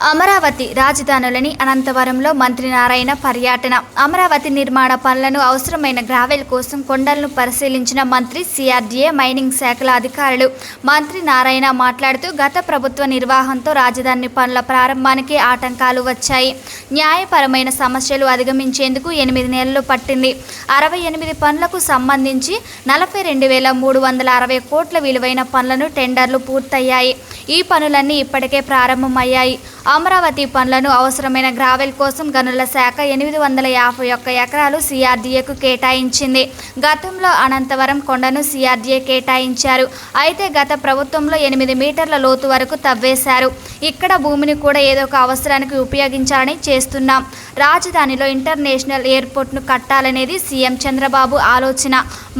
అమరావతి రాజధానులని అనంతవరంలో మంత్రి నారాయణ పర్యటన. అమరావతి నిర్మాణ పనులను అవసరమైన గ్రావెల్ కోసం కొండలను పరిశీలించిన మంత్రి సిఆర్డీఏ మైనింగ్ శాఖల అధికారులు. మంత్రి నారాయణ మాట్లాడుతూ గత ప్రభుత్వ నిర్వాహంతో రాజధాని పనుల ప్రారంభానికి ఆటంకాలు వచ్చాయి. న్యాయపరమైన సమస్యలు అధిగమించేందుకు ఎనిమిది నెలలు పట్టింది. అరవై ఎనిమిది పనులకు సంబంధించి నలభై రెండు వేల మూడు వందల అరవై కోట్ల విలువైన పనులను టెండర్లు పూర్తయ్యాయి. ఈ పనులన్నీ ఇప్పటికే ప్రారంభమయ్యాయి. అమరావతి పనులను అవసరమైన గ్రావెల్ కోసం గనుల శాఖ ఎనిమిది వందల యాభై ఒక్క ఎకరాలు సిఆర్డీఏకు కేటాయించింది. గతంలో అనంతవరం కొండను సిఆర్డీఏ కేటాయించారు. అయితే గత ప్రభుత్వంలో ఎనిమిది మీటర్ల లోతు వరకు తవ్వేశారు. ఇక్కడ భూమిని కూడా ఏదో ఒక అవసరానికి ఉపయోగించాలని చేస్తున్నాం. రాజధానిలో ఇంటర్నేషనల్ ఎయిర్పోర్ట్ను కట్టాలనేది సీఎం చంద్రబాబు ఆలోచన.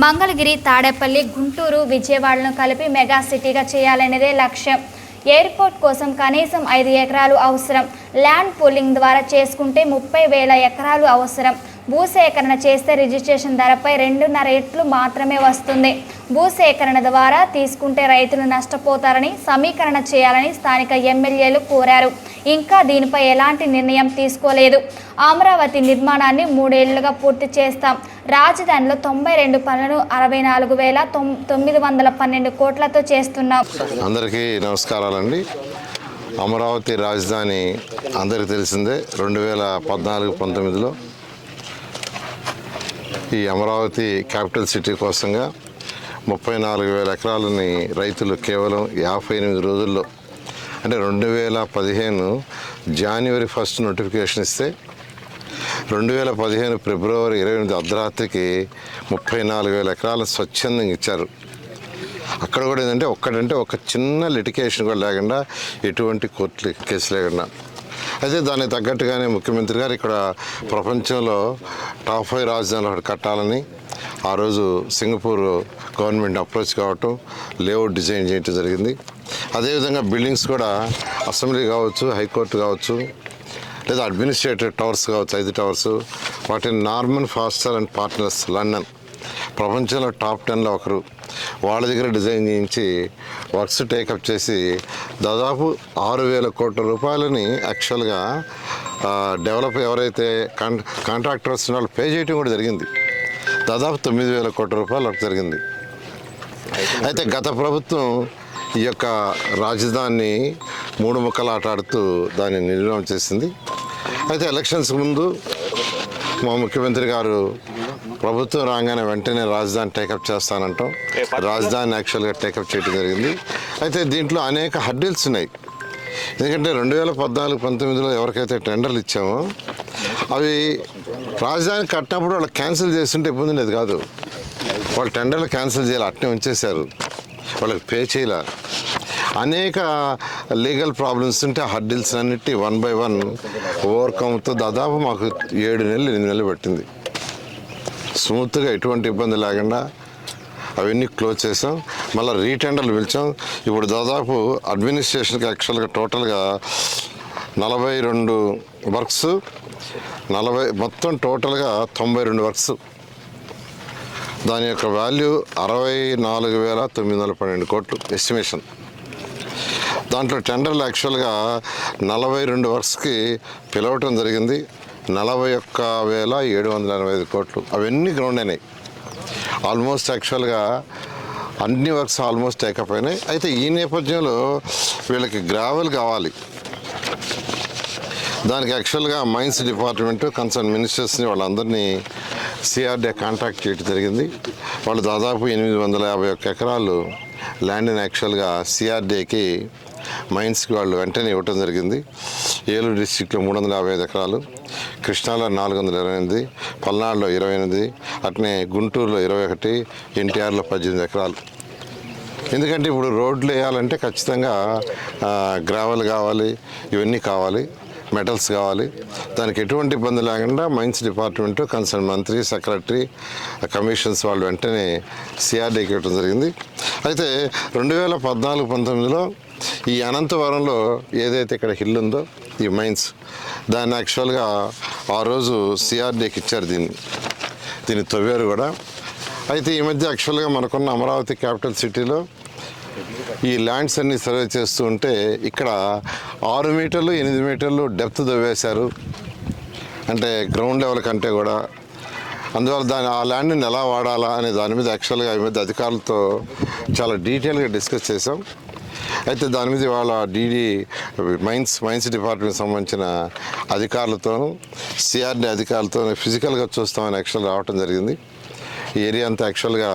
మంగళగిరి తాడేపల్లి గుంటూరు విజయవాడను కలిపి మెగా సిటీగా చేయాలనేదే లక్ష్యం. ఎయిర్పోర్ట్ కోసం కనీసం ఐదు ఎకరాలు అవసరం. ల్యాండ్ పూలింగ్ ద్వారా చేసుకుంటే ముప్పై వేల ఎకరాలు అవసరం. భూసేకరణ చేస్తే రిజిస్ట్రేషన్ ధరపై రెండున్నర రెట్లు మాత్రమే వస్తుంది. భూసేకరణ ద్వారా తీసుకుంటే రైతులు నష్టపోతారని సమీకరణ చేయాలని స్థానిక ఎమ్మెల్యేలు కోరారు. ఇంకా దీనిపై ఎలాంటి నిర్ణయం తీసుకోలేదు. అమరావతి నిర్మాణాన్ని మూడేళ్ళుగా పూర్తి చేస్తాం. రాజధానిలో తొంభై రెండు పనులను అరవై నాలుగు వేల తొమ్మిది వందల పన్నెండు కోట్లతో చేస్తున్నాం. అందరికీ నమస్కారాలండి. అమరావతి రాజధాని అందరికీ తెలిసిందే. రెండు వేల పద్నాలుగు పంతొమ్మిదిలో ఈ అమరావతి క్యాపిటల్ సిటీ కోసంగా ముప్పై నాలుగు వేల ఎకరాలని రైతులు కేవలం యాభై ఎనిమిది రోజుల్లో అంటే రెండు వేల పదిహేను జనవరి ఫస్ట్ నోటిఫికేషన్ ఇస్తే రెండు వేల పదిహేను ఫిబ్రవరి ఇరవై ఎనిమిది అర్ధరాత్రికి ముప్పై నాలుగు వేల ఎకరాలు స్వచ్ఛందంగా ఇచ్చారు. అక్కడ కూడా ఏంటంటే ఒక్కడంటే ఒక చిన్న లిటికేషన్ కూడా లేకుండా ఎటువంటి కోర్టు కేసు లేకుండా అయితే దానికి తగ్గట్టుగానే ముఖ్యమంత్రి గారు ఇక్కడ ప్రపంచంలో టాప్ ఫైవ్ రాజధానులు ఒకటి కట్టాలని ఆ రోజు సింగపూర్ గవర్నమెంట్ అప్రోచ్ కావటం లేఅవుట్ డిజైన్ చేయటం జరిగింది. అదేవిధంగా బిల్డింగ్స్ కూడా అసెంబ్లీ కావచ్చు హైకోర్టు కావచ్చు లేదా అడ్మినిస్ట్రేటివ్ టవర్స్ కావచ్చు ఐదు టవర్స్ వాటిని Norman Foster and Partners London ప్రపంచంలో టాప్ టెన్లో ఒకరు వాళ్ళ దగ్గర డిజైన్ చేయించి వర్క్స్ టేకప్ చేసి దాదాపు ఆరు వేల కోట్ల రూపాయలని యాక్చువల్గా డెవలప్ ఎవరైతే కాన్ కాంట్రాక్టర్స్ వాళ్ళు పే చేయడం కూడా జరిగింది. దాదాపు తొమ్మిది వేల కోట్ల రూపాయలు అక్కడ జరిగింది. అయితే గత ప్రభుత్వం ఈ యొక్క రాజధాని మూడు ముక్కలు ఆటాడుతూ దాన్ని నిర్మాణం చేసింది. అయితే ఎలక్షన్స్ ముందు మా ముఖ్యమంత్రి గారు ప్రభుత్వం రాగానే వెంటనే రాజధాని టేకప్ చేస్తానంటాం. రాజధాని యాక్చువల్గా టేకప్ చేయడం జరిగింది. అయితే దీంట్లో అనేక హడ్డిల్స్ ఉన్నాయి. ఎందుకంటే రెండు వేల పద్నాలుగు పంతొమ్మిదిలో ఎవరికైతే టెండర్లు ఇచ్చామో అవి రాజధాని కట్టినప్పుడు వాళ్ళు క్యాన్సిల్ చేస్తుంటే ఇబ్బంది ఉండేది కాదు. వాళ్ళు టెండర్లు క్యాన్సిల్ చేయాలి అట్నే ఉంచేశారు. వాళ్ళకి పే చేయలే. అనేక లీగల్ ప్రాబ్లమ్స్ ఉంటే హడ్డిల్స్ అన్నిటి వన్ బై వన్ ఓవర్కమ్తో దాదాపు మాకు ఏడు నెలలు ఎనిమిది నెలలు పట్టింది. స్మూత్గా ఎటువంటి ఇబ్బంది లేకుండా అవన్నీ క్లోజ్ చేసాం. మళ్ళీ రీటెండర్లు పిలిచాం. ఇప్పుడు దాదాపు అడ్మినిస్ట్రేషన్కి యాక్చువల్గా టోటల్గా నలభై రెండు వర్క్స్ నలభై మొత్తం టోటల్గా తొంభై రెండు వర్క్స్. దాని యొక్క వాల్యూ అరవై నాలుగు వేల తొమ్మిది వందల పన్నెండు కోట్లు ఎస్టిమేషన్. దాంట్లో టెండర్లు యాక్చువల్గా నలభై రెండు వర్క్స్కి పిలవటం జరిగింది. నలభై ఒక్క వేల ఏడు వందల ఎనభై ఐదు కోట్లు. అవన్నీ గ్రౌండ్ అయినాయి. ఆల్మోస్ట్ యాక్చువల్గా అన్ని వర్క్స్ ఆల్మోస్ట్ టేకప్ అయినాయి. అయితే ఈ నేపథ్యంలో వీళ్ళకి గ్రావెల్ కావాలి. దానికి యాక్చువల్గా మైన్స్ డిపార్ట్మెంట్ కన్సర్న్ మినిస్టర్స్ని వాళ్ళందరినీ సిఆర్డీ కాంటాక్ట్ చేయడం జరిగింది. వాళ్ళు దాదాపు ఎనిమిది వందల యాభై ఒక్క ఎకరాలు ల్యాండ్ని యాక్చువల్గా సిఆర్డీకి మైన్స్కి వాళ్ళు వెంటనే ఇవ్వటం జరిగింది. ఏలూరు డిస్టిక్లో మూడు వందల యాభై ఐదు ఎకరాలు. కృష్ణాలో నాలుగు వందల ఇరవై ఎనిమిది పల్నాడులో ఇరవై ఎనిమిది అట్నే గుంటూరులో ఇరవై ఒకటి ఎన్టీఆర్లో పద్దెనిమిది ఎకరాలు. ఎందుకంటే ఇప్పుడు రోడ్లు వేయాలంటే ఖచ్చితంగా గ్రావెల్ కావాలి ఇవన్నీ కావాలి మెటల్స్ కావాలి. దానికి ఎటువంటి ఇబ్బంది లేకుండా మైన్స్ డిపార్ట్మెంట్ కన్సర్న్ మంత్రి సెక్రటరీ కమిషన్స్ వాళ్ళు వెంటనే సిఆర్డీకి ఇవ్వడం జరిగింది. అయితే రెండు వేల పద్నాలుగు పంతొమ్మిదిలో ఈ అనంతవరంలో ఏదైతే ఇక్కడ హిల్ ఉందో ఈ మైన్స్ దాన్ని యాక్చువల్గా ఆ రోజు సిఆర్డీకి ఇచ్చారు దీన్ని. దీన్ని తవ్వారు కూడా. అయితే ఈ మధ్య యాక్చువల్గా మనకున్న అమరావతి క్యాపిటల్ సిటీలో ఈ ల్యాండ్స్ అన్ని సర్వే చేస్తూ ఉంటే ఇక్కడ ఆరు మీటర్లు ఎనిమిది మీటర్లు డెప్త్ దవ్వేశారు అంటే గ్రౌండ్ లెవెల్ కంటే కూడా. అందువల్ల దాని ఆ ల్యాండ్ని ఎలా వాడాలా అనే దాని మీద యాక్చువల్గా ఈ మధ్య అధికారులతో చాలా డీటెయిల్గా డిస్కస్ చేసాం అయితే దాని మీద ఇవాళ డీడీ మైన్స్ మైన్స్ డిపార్ట్మెంట్ సంబంధించిన అధికారులతోనూ సిఆర్డీ అధికారులతో ఫిజికల్గా చూస్తామని యాక్చువల్ రావటం జరిగింది. ఈ ఏరియా అంతా యాక్చువల్గా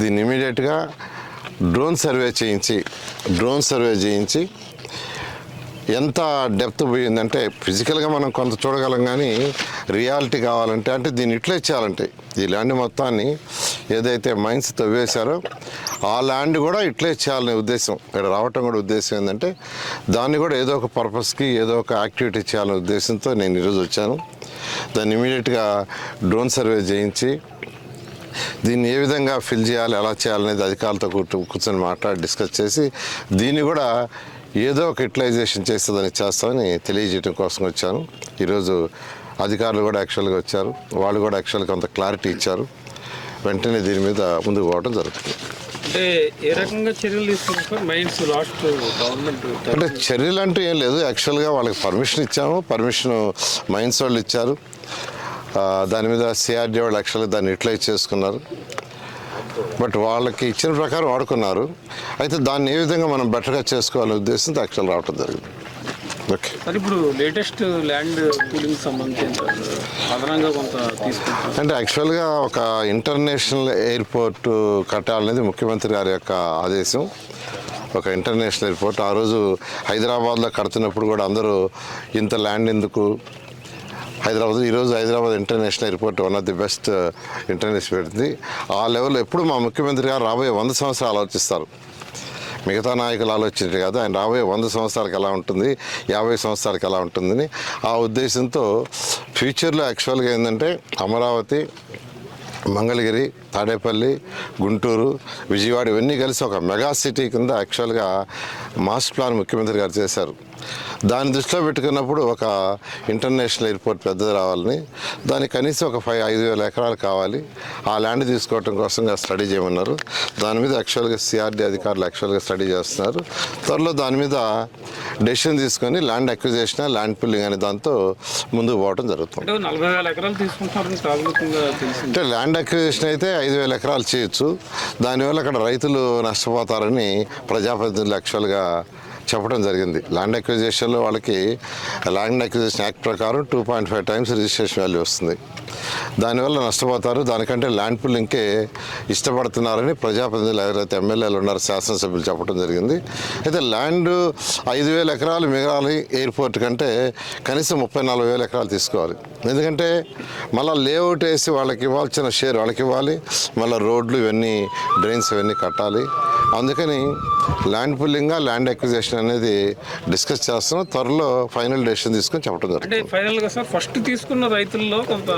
దీన్ని ఇమీడియట్గా డ్రోన్ సర్వే చేయించి డ్రోన్ సర్వే చేయించి ఎంత డెప్త్ పోయిందంటే ఫిజికల్గా మనం కొంత చూడగలం కానీ రియాలిటీ కావాలంటే అంటే దీన్ని ఇట్లా చేయాలంటే ఈ ల్యాండ్ మొత్తాన్ని ఏదైతే మైన్స్ తవ్వేశారో ఆ ల్యాండ్ కూడా ఇట్లే చేయాలనే ఉద్దేశం. ఇక్కడ రావటం కూడా ఉద్దేశం ఏంటంటే దాన్ని కూడా ఏదో ఒక పర్పస్కి ఏదో ఒక యాక్టివిటీ చేయాలనే ఉద్దేశంతో నేను ఈరోజు వచ్చాను. దాన్ని ఇమీడియట్గా డ్రోన్ సర్వే చేయించి దీన్ని ఏ విధంగా ఫిల్ చేయాలి ఎలా చేయాలనేది అధికారులతో కూర్చొని మాట్లాడి డిస్కస్ చేసి దీన్ని కూడా ఏదో ఒక యూటిలైజేషన్ చేస్తుందని చేస్తామని తెలియజేయడం కోసం వచ్చాను. ఈరోజు అధికారులు కూడా యాక్చువల్గా వచ్చారు. వాళ్ళు కూడా యాక్చువల్గా కొంత క్లారిటీ ఇచ్చారు. వెంటనే దీని మీద ముందుకు పోవడం జరుగుతుంది. అంటే ఏ రకంగా చర్యలు లాస్ట్ గవర్నమెంట్ అంటే చర్యలు అంటూ ఏం లేదు. యాక్చువల్గా వాళ్ళకి పర్మిషన్ ఇచ్చాము. పర్మిషన్ మైన్స్ వాళ్ళు ఇచ్చారు. దాని మీద సిఆర్డీ వాళ్ళు యాక్చువల్గా దాన్ని యూటిలైజ్ చేసుకున్నారు. బట్ వాళ్ళకి ఇచ్చిన ప్రకారం వాడుకున్నారు. అయితే దాన్ని ఏ విధంగా మనం బెటర్గా చేసుకోవాలనే ఉద్దేశంతో యాక్చువల్ రావటం జరిగింది. ఓకే. సార్ ఇప్పుడు లేటెస్ట్ ల్యాండ్ పూలింగ్ సంబంధించి అదనంగా కొంత తీసుకుంటారు అంటే యాక్చువల్గా ఒక ఇంటర్నేషనల్ ఎయిర్పోర్ట్ కట్టాలనేది ముఖ్యమంత్రి గారి యొక్క ఆదేశం. ఒక ఇంటర్నేషనల్ ఎయిర్పోర్ట్ ఆ రోజు హైదరాబాద్లో కడుతున్నప్పుడు కూడా అందరూ ఇంత ల్యాండ్ ఎందుకు? హైదరాబాద్ ఈరోజు Hyderabad international airport one of the best international పెడుతుంది ఆ లెవెల్లో ఎప్పుడు మా ముఖ్యమంత్రి గారు రాబోయే వంద సంవత్సరాలు ఆలోచిస్తారు. మిగతా నాయకులు ఆలోచించారు కదా. ఆయన రాబోయే వంద సంవత్సరాలకు ఎలా ఉంటుంది యాభై సంవత్సరాలకు ఎలా ఉంటుందని ఆ ఉద్దేశంతో ఫ్యూచర్లో యాక్చువల్గా ఏంటంటే అమరావతి మంగళగిరి తాడేపల్లి గుంటూరు విజయవాడ ఇవన్నీ కలిసి ఒక మెగా సిటీ కింద యాక్చువల్గా మాస్టర్ ప్లాన్ ముఖ్యమంత్రి గారు చేశారు. దాన్ని దృష్టిలో పెట్టుకున్నప్పుడు ఒక ఇంటర్నేషనల్ ఎయిర్పోర్ట్ పెద్దది రావాలని దానికి కనీసం ఒక ఫైవ్ ఐదు వేల ఎకరాలు కావాలి. ఆ ల్యాండ్ తీసుకోవటం కోసంగా స్టడీ చేయమన్నారు. దాని మీద యాక్చువల్గా సిఆర్డీ అధికారులు యాక్చువల్గా స్టడీ చేస్తున్నారు. త్వరలో దాని మీద డెసిషన్ తీసుకొని ల్యాండ్ అక్విజేషన్ ల్యాండ్ పుల్లింగ్ అనే దాంతో ముందుకు పోవడం జరుగుతుంది. అంటే ల్యాండ్ అక్విజిషన్ అయితే ఐదు వేల ఎకరాలు చేయొచ్చు. దానివల్ల అక్కడ రైతులు నష్టపోతారని ప్రజాప్రతినిధులు యాక్చువల్గా చెప్పడం జరిగింది. ల్యాండ్ అక్విజిషన్లో వాళ్ళకి ల్యాండ్ అక్విజిషన్ యాక్ట్ ప్రకారం two point five times registration value వస్తుంది. దానివల్ల నష్టపోతారు. దానికంటే ల్యాండ్ పుల్లింగ్కే ఇష్టపడుతున్నారని ప్రజాప్రతినిధులు ఎవరైతే ఎమ్మెల్యేలు ఉన్నారో శాసనసభ్యులు చెప్పడం జరిగింది. అయితే ల్యాండ్ ఐదు వేల ఎకరాలు మిగలాలి ఎయిర్పోర్ట్ కంటే కనీసం ముప్పై నలభై వేల ఎకరాలు తీసుకోవాలి. ఎందుకంటే మళ్ళీ లేఅవుట్ వేసి వాళ్ళకి ఇవ్వాల్సిన షేర్ వాళ్ళకి ఇవ్వాలి. మళ్ళీ రోడ్లు ఇవన్నీ డ్రైన్స్ ఇవన్నీ కట్టాలి. అందుకని ల్యాండ్ పుల్లింగ్ ల్యాండ్ అక్విజిషన్ అనేది డిస్కస్ చేస్తున్నాం. త్వరలో ఫైనల్ డెసిషన్ తీసుకొని చెప్పడం జరుగుతుంది. ఫైనల్గా సార్ ఫస్ట్ తీసుకున్న రైతుల్లో కొంత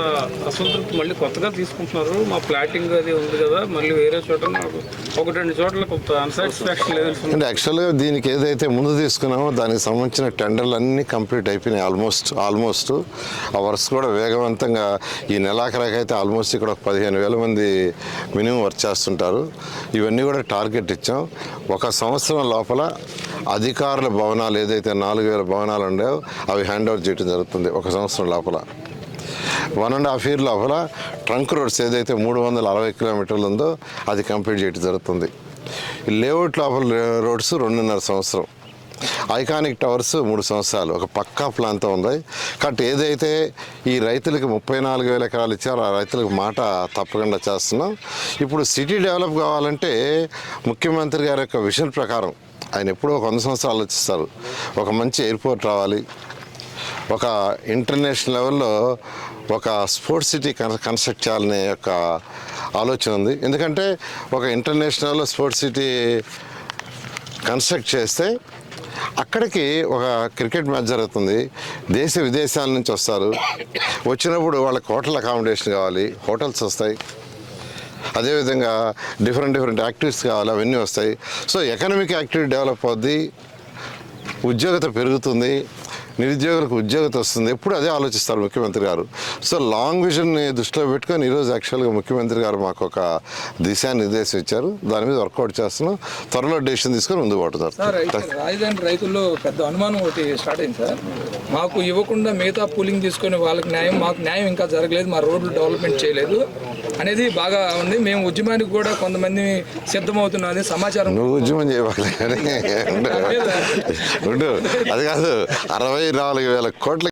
అసంతృప్తి మళ్ళీ కొత్తగా తీసుకుంటున్నారు. మా ప్లాటింగ్ అది ఉంది కదా మళ్ళీ వేరే చోట ఒకటి రెండు చోట్ల కొంత అన్సాటిస్ఫాక్షన్ లెవెల్స్ అంటే యాక్చువల్గా దీనికి ఏదైతే ముందు తీసుకున్నామో దానికి సంబంధించిన టెండర్లు అన్నీ కంప్లీట్ అయిపోయినాయి ఆల్మోస్ట్ ఆల్మోస్ట్ ఆ వర్క్స్ కూడా వేగవంతంగా ఈ నెలాఖరాకైతే ఆల్మోస్ట్ ఇక్కడ ఒక పదిహేను వేల మంది మినిమం వర్క్ చేస్తుంటారు. ఇవన్నీ కూడా టార్గెట్ ఇచ్చాం ఒక సంవత్సరం లోపల అధికారుల భవనాలు ఏదైతే నాలుగు వేల భవనాలు ఉండేవో అవి హ్యాండ్ ఓవర్ చేయడం జరుగుతుంది ఒక సంవత్సరం లోపల. వన్ అండ్ హాఫ్ ఇయర్ లోపల ట్రంక్ రోడ్స్ ఏదైతే మూడు వందల అరవై కిలోమీటర్లు ఉందో అది కంప్లీట్ చేయడం జరుగుతుంది. ఈ లేఅవుట్ లోపల రోడ్స్ రెండున్నర సంవత్సరం. ఐకానిక్ టవర్స్ మూడు సంవత్సరాలు. ఒక పక్కా ప్లాన్తో ఉంది. కాబట్టి ఏదైతే ఈ రైతులకు ముప్పై నాలుగు వేల ఎకరాలు ఇచ్చారో ఆ రైతులకు మాట తప్పకుండా చేస్తున్నాం. ఇప్పుడు సిటీ డెవలప్ కావాలంటే ముఖ్యమంత్రి గారి యొక్క విషన్ ప్రకారం ఆయన ఎప్పుడూ ఒక వంద సంవత్సరాలు ఆలోచిస్తారు ఒక మంచి ఎయిర్పోర్ట్ రావాలి. ఒక ఇంటర్నేషనల్ లెవెల్లో ఒక స్పోర్ట్స్ సిటీ కన్ కన్స్ట్రక్ట్ చేయాలనే యొక్క ఆలోచన ఉంది. ఎందుకంటే ఒక ఇంటర్నేషనల్ స్పోర్ట్స్ సిటీ కన్స్ట్రక్ట్ చేస్తే అక్కడికి ఒక క్రికెట్ మ్యాచ్ జరుగుతుంది. దేశ విదేశాల నుంచి వస్తారు. వచ్చినప్పుడు వాళ్ళకి హోటల్ అకామిడేషన్ కావాలి హోటల్స్ వస్తాయి. అదేవిధంగా డిఫరెంట్ డిఫరెంట్ యాక్టివిటీస్ కావాలి అవన్నీ వస్తాయి. సో ఎకనామిక్ యాక్టివిటీ డెవలప్ అవుద్ది. ఉద్యోగత పెరుగుతుంది. నిరుద్యోగులకు ఉద్యోగత వస్తుంది. ఎప్పుడు అదే ఆలోచిస్తారు ముఖ్యమంత్రి గారు. సో లాంగ్ విజన్ని దృష్టిలో పెట్టుకొని ఈరోజు యాక్చువల్గా ముఖ్యమంత్రి గారు మాకు ఒక దిశానిర్దేశం ఇచ్చారు. దాని మీద వర్కౌట్ చేస్తున్నాం. త్వరలో డెసిషన్ తీసుకొని ముందుకు పడుతున్నారు అయితే రాజధాని రైతుల్లో పెద్ద అనుమానం ఒకటి స్టార్ట్ అయింది సార్. మాకు ఇవ్వకుండా మిగతా పూలింగ్ తీసుకొని వాళ్ళకి న్యాయం మాకు న్యాయం ఇంకా జరగలేదు. మా రోడ్లు డెవలప్మెంట్ చేయలేదు అనేది బాగా ఉంది. మేము ఉద్యమానికి కూడా కొంతమంది సిద్ధమవుతున్నది సమాచారం నువ్వు ఉద్యమం చేయవాలి అది కాదు. అరవై నాలుగు వేల కోట్ల